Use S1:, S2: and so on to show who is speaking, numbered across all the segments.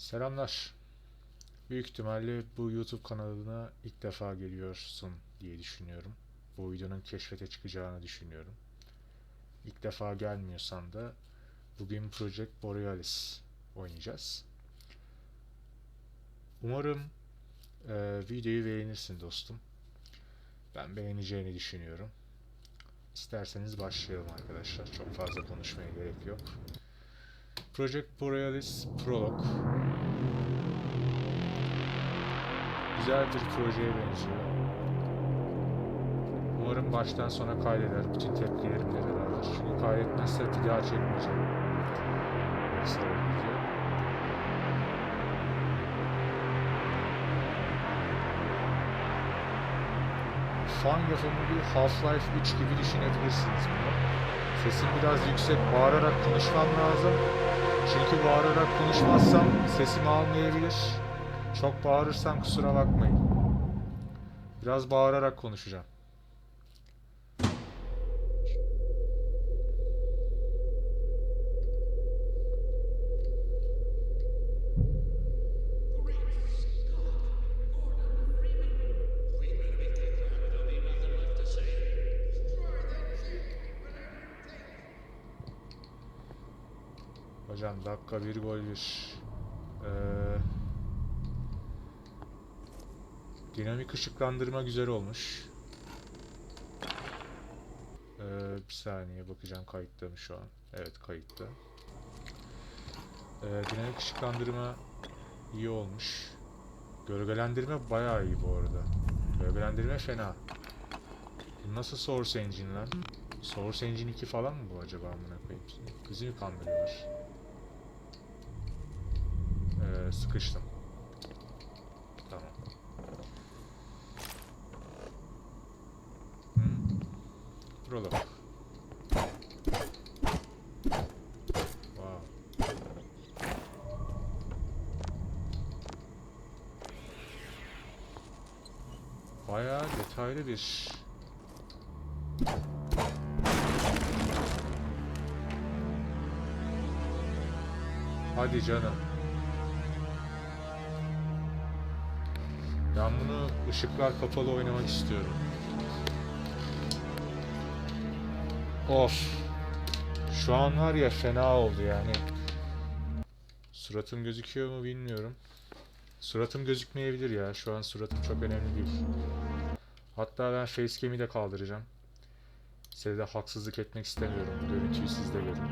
S1: Selamlar. Büyük ihtimalle bu YouTube kanalına ilk defa geliyorsun diye düşünüyorum. Bu videonun keşfete çıkacağını düşünüyorum. İlk defa gelmiyorsan da bugün Project Borealis oynayacağız. Umarım e, videoyu beğenirsin dostum. Ben beğeneceğini düşünüyorum. İsterseniz başlayalım arkadaşlar. Çok fazla konuşmaya gerek yok. Project Borealis Prolog. Güzel bir projeye benziyor. Umarım baştan sona kaydeder bütün tepkilerimle beraber. Çünkü kaydetmezse bir daha çekmeyeceğim. Video. Fan yapımı bir Half-Life 3 gibi düşünebilirsiniz bunu. Sesim biraz yüksek, bağırarak konuşmam lazım. Çünkü bağırarak konuşmazsam sesimi almayabilir. Çok bağırırsam kusura bakmayın. Biraz bağırarak konuşacağım. Hocam dakika bir gol bir. Ee, dinamik ışıklandırma güzel olmuş. Ee, bir saniye bakacağım kayıtta mı şu an? Evet kayıtta. Ee, dinamik ışıklandırma iyi olmuş. Gölgelendirme bayağı iyi bu arada. Gölgelendirme fena. Nasıl Source Engine lan? Source Engine 2 falan mı bu acaba amına koyayım? Bizi mi kandırıyorlar? Ee, sıkıştım. Tamam. Hı? Prolog. Wow. Bayağı detaylı bir Hadi canım. Bunu ışıklar kapalı oynamak istiyorum. Of. Şu an var ya fena oldu yani. Suratım gözüküyor mu bilmiyorum. Suratım gözükmeyebilir ya. Şu an suratım çok önemli değil. Hatta ben facecam'i de kaldıracağım. Size de haksızlık etmek istemiyorum. Görüntüyü siz de görün.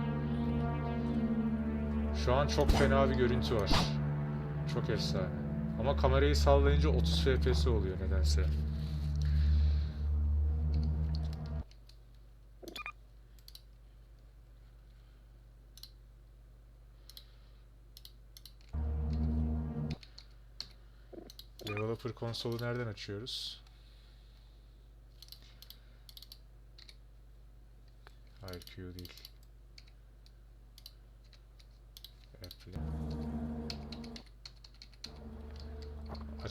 S1: Şu an çok fena bir görüntü var. Çok efsane. Ama kamerayı sallayınca 30 FPS oluyor nedense. Developer konsolu nereden açıyoruz? Hayır değil.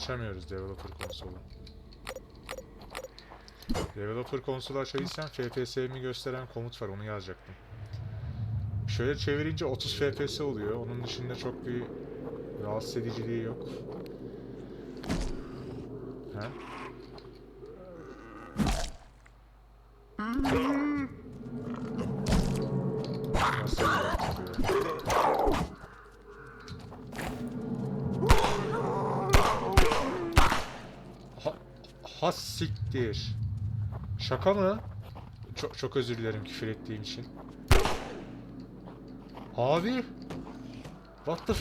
S1: Açamıyoruz developer konsolu. Developer konsolu açabilsem FPS'imi gösteren komut var onu yazacaktım. Şöyle çevirince 30 FPS oluyor. Onun dışında çok bir rahatsız ediciliği yok. Ha? Nasıl yapıyor? Ha, ha siktir. Şaka mı? Çok çok özür dilerim küfür ettiğim için. Abi. What the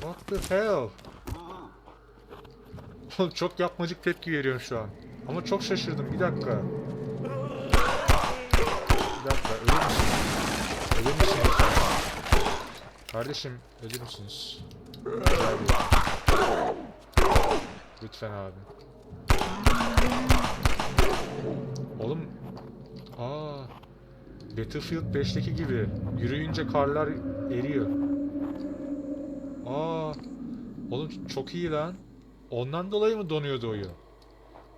S1: What the hell? Çok yapmacık tepki veriyorum şu an. Ama çok şaşırdım. Bir dakika. Bir dakika. Ölür müsünüz? Ölür müsünüz? Kardeşim ölür müsünüz? Lütfen abi. Oğlum. Aa. Battlefield 5'teki gibi. Yürüyünce karlar eriyor. Aa. Oğlum çok iyi lan. Ondan dolayı mı donuyordu oyun?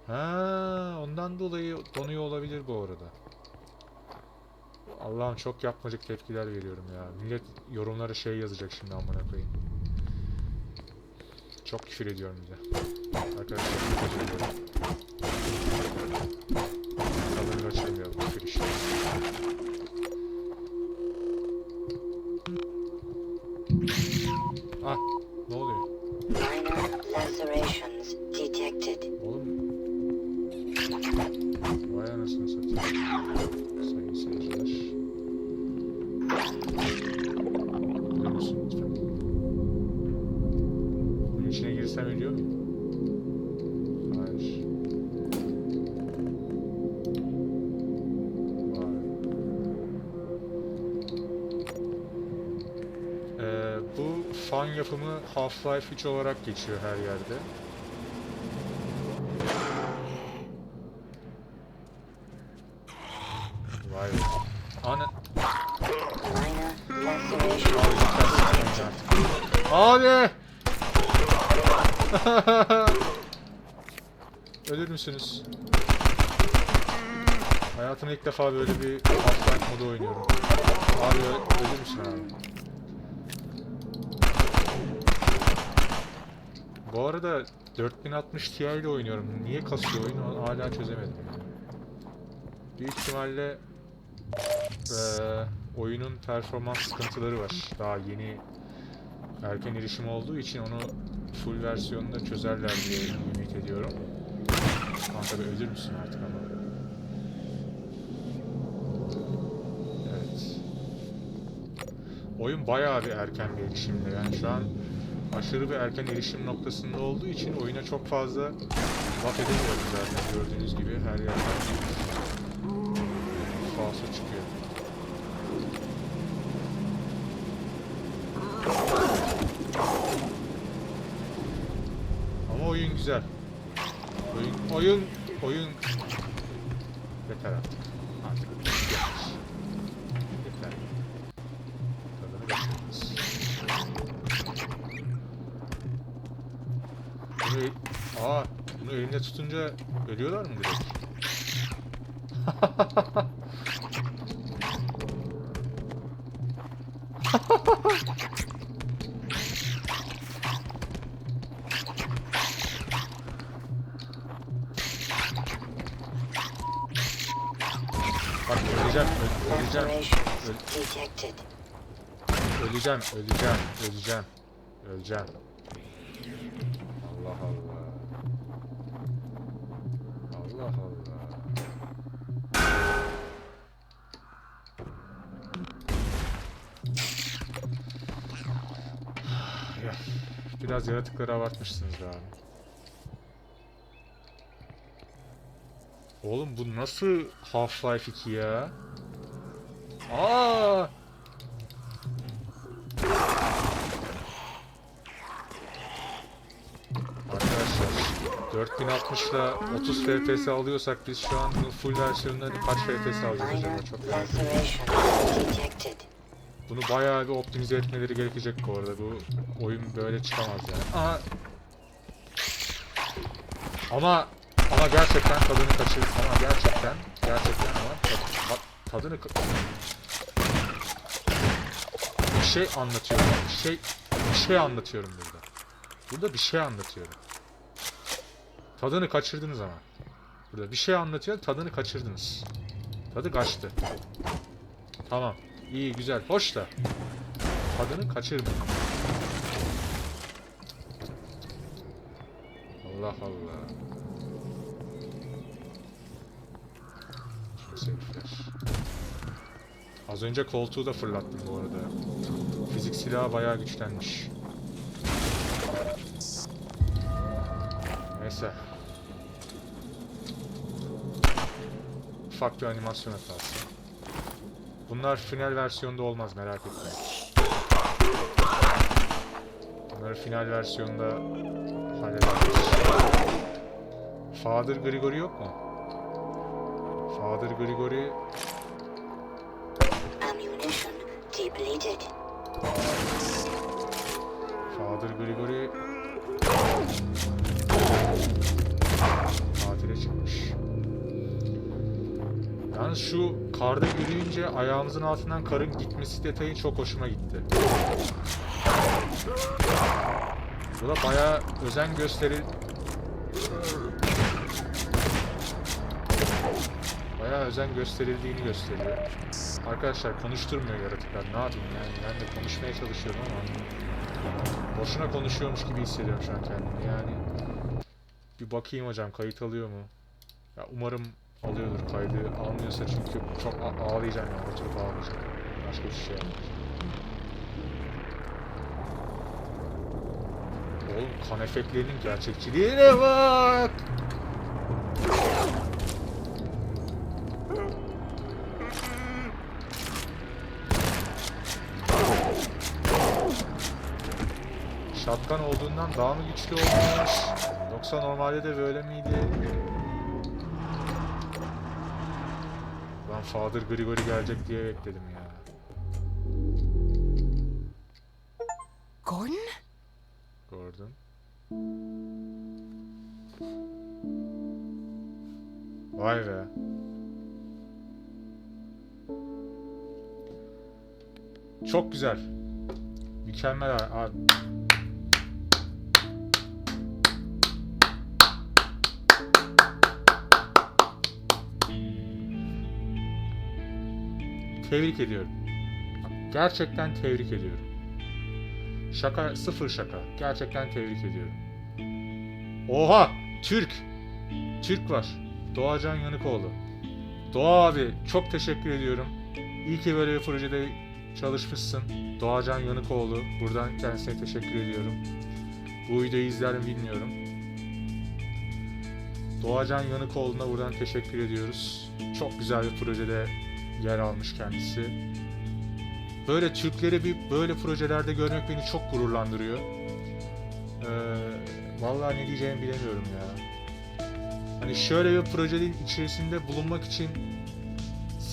S1: Ha, ondan dolayı donuyor olabilir bu arada. Allah'ım çok yapmacık tepkiler veriyorum ya. Millet yorumlara şey yazacak şimdi amına koyayım. Çok küfür ediyorum bize. Arkadaşlar özür dilerim. Tadını kaçırmayalım küfür işte. Ah fan yapımı Half-Life 3 olarak geçiyor her yerde. Vay be. Ana... Abi! Ölür müsünüz? Hayatımda ilk defa böyle bir Half-Life modu oynuyorum. Abi ölür müsün abi? Bu arada 4060 Ti ile oynuyorum. Niye kasıyor oyun hala çözemedim. Büyük ihtimalle eee, oyunun performans sıkıntıları var. Daha yeni erken erişim olduğu için onu full versiyonunda çözerler diye ümit ediyorum. Kanka bir ölür müsün artık ama? Evet. Oyun bayağı bir erken bir erişimde. Yani şu an aşırı bir erken erişim noktasında olduğu için oyuna çok fazla laf edemiyorum zaten gördüğünüz gibi her yerden bir falso çıkıyor. Ama oyun güzel. Oyun, oyun, oyun... Yeter artık. Tutunca ölüyorlar mı direkt? Bak öleceğim, öl- öleceğim, öl- öleceğim, öleceğim, öleceğim, öleceğim. Biraz yaratıkları abartmışsınız abi. Oğlum bu nasıl Half-Life 2 ya? Aa! Arkadaşlar 4060 ile 30 FPS alıyorsak biz şu an full versiyonunda kaç FPS alacağız acaba çok merak ediyorum. Bunu bayağı bir optimize etmeleri gerekecek bu arada. Bu oyun böyle çıkamaz yani. Aha. Ama ama gerçekten tadını kaçır. Ama gerçekten gerçekten ama tad- ta- tadını bir şey anlatıyorum. Bir şey bir şey anlatıyorum burada. Burada bir şey anlatıyorum. Tadını kaçırdınız ama. Burada bir şey anlatıyor, tadını kaçırdınız. Tadı kaçtı. Tamam. İyi, güzel. Hoş da. Tadını kaçırdım. Allah Allah. Az önce koltuğu da fırlattım bu arada. Fizik silahı bayağı güçlenmiş. Neyse. Ufak bir animasyon hatası. Bunlar final versiyonda olmaz merak etmeyin. Bunları final versiyonda hallederiz. Father Gregory yok mu? Father
S2: Ammunition depleted.
S1: Father Gregory tatile çıkmış. Yalnız şu karda yürüyünce ayağımızın altından karın gitmesi detayı çok hoşuma gitti. Bu da bayağı özen gösteri... Bayağı özen gösterildiğini gösteriyor. Arkadaşlar konuşturmuyor yaratıklar. Ne yapayım yani? Ben de konuşmaya çalışıyorum ama boşuna konuşuyormuş gibi hissediyorum şu an kendimi. Yani bir bakayım hocam kayıt alıyor mu? Ya umarım alıyordur kaydı. Almıyorsa çünkü çok ağlayacağım yani. Oturup ağlayacağım. Başka bir şey yapmayacağım. Oğlum kan efektlerinin gerçekçiliğine bak. Şatkan olduğundan daha mı güçlü olmuş? Yoksa normalde de böyle miydi? Ben Father Grigori gelecek diye bekledim ya.
S3: Gordon?
S1: Gordon. Vay be. Çok güzel. Mükemmel abi. Tebrik ediyorum. Gerçekten tebrik ediyorum. Şaka, sıfır şaka. Gerçekten tebrik ediyorum. Oha! Türk! Türk var. Doğacan Yanıkoğlu. Doğa abi çok teşekkür ediyorum. İyi ki böyle bir projede çalışmışsın. Doğacan Yanıkoğlu. Buradan kendisine teşekkür ediyorum. Bu videoyu izler mi bilmiyorum. Doğacan Yanıkoğlu'na buradan teşekkür ediyoruz. Çok güzel bir projede yer almış kendisi. Böyle Türkleri bir böyle projelerde görmek beni çok gururlandırıyor. Ee, vallahi ne diyeceğimi bilemiyorum ya. Hani şöyle bir projenin içerisinde bulunmak için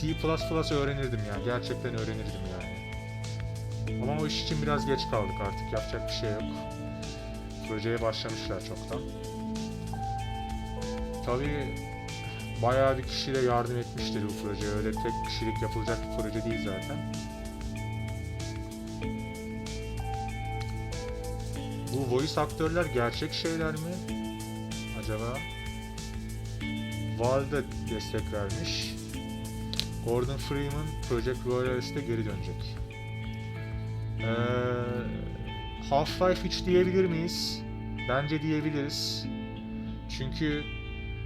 S1: C++ öğrenirdim ya. Gerçekten öğrenirdim yani. Ama o iş için biraz geç kaldık artık. Yapacak bir şey yok. Projeye başlamışlar çoktan. Tabii bayağı bir kişi de yardım etmiştir bu projeye. Öyle tek kişilik yapılacak bir proje değil zaten. Bu voice aktörler gerçek şeyler mi? Acaba? Valve de destek vermiş. Gordon Freeman Project Royale'de geri dönecek. Ee, Half-Life 3 diyebilir miyiz? Bence diyebiliriz. Çünkü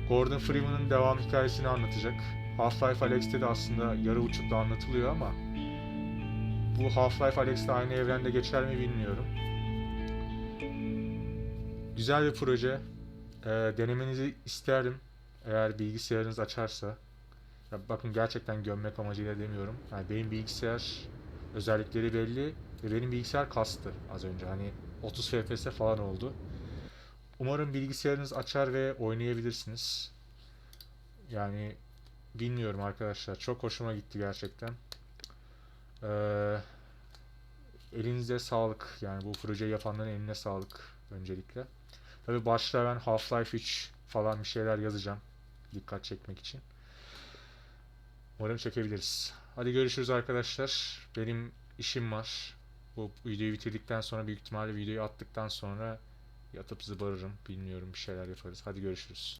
S1: Gordon Freeman'ın devam hikayesini anlatacak. Half-Life Alyx'te de aslında yarı uçukla anlatılıyor ama bu Half-Life Alyx'te aynı evrende geçer mi bilmiyorum. Güzel bir proje. Ee, denemenizi isterim. Eğer bilgisayarınız açarsa. Ya bakın gerçekten gömmek amacıyla demiyorum. Yani benim bilgisayar özellikleri belli ve benim bilgisayar kastı az önce. Hani 30 FPS falan oldu. Umarım bilgisayarınız açar ve oynayabilirsiniz. Yani bilmiyorum arkadaşlar. Çok hoşuma gitti gerçekten. Ee, elinize sağlık. Yani bu projeyi yapanların eline sağlık öncelikle. Tabi başta ben Half-Life 3 falan bir şeyler yazacağım. Dikkat çekmek için. Umarım çekebiliriz. Hadi görüşürüz arkadaşlar. Benim işim var. Bu videoyu bitirdikten sonra büyük ihtimalle videoyu attıktan sonra yatıp zıbarırım. Bilmiyorum bir şeyler yaparız. Hadi görüşürüz.